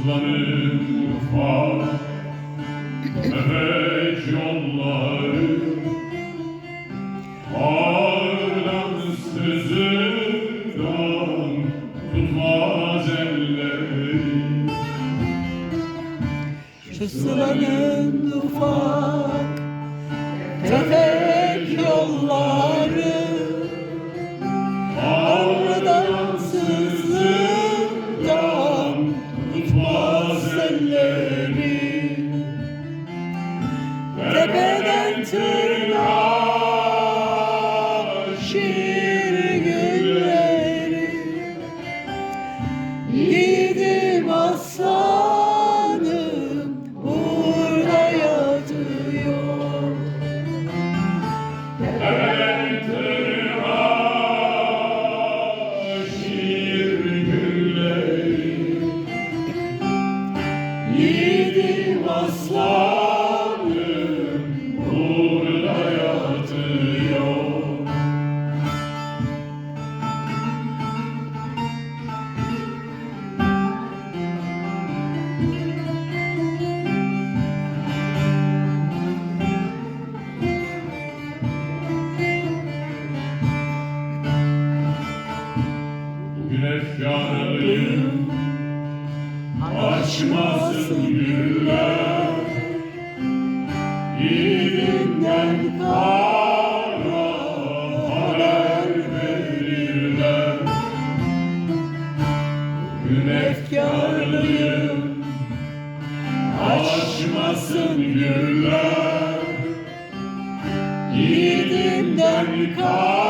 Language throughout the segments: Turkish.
Islanık ufak Mehmet yolları Ağırdan sözünden Tutmaz elleri Islanık ufak Elleri Tepeden tırnağa Açmasın güller. Yiğidinden kara haber verirler. Bugün efkarlıyım Açmasın güller. Yiğidimden kara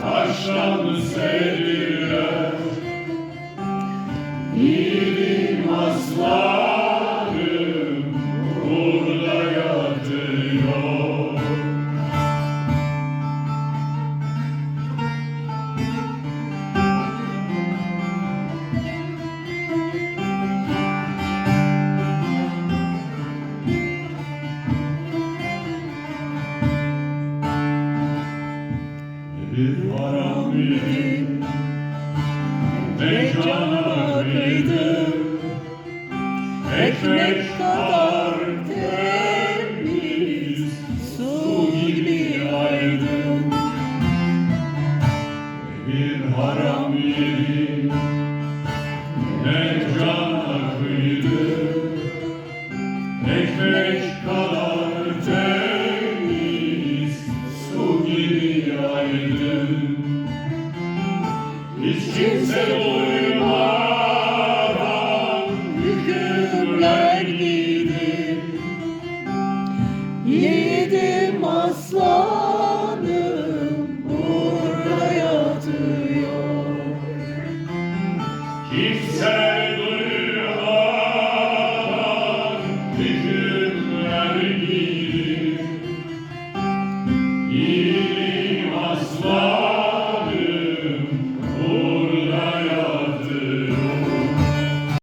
taştan serirler Bir haram bildim Ne cana kıydım Ekmek kadar temiz Su gibi aydın. Bir haram yedim Ne cana kıydım Yeah.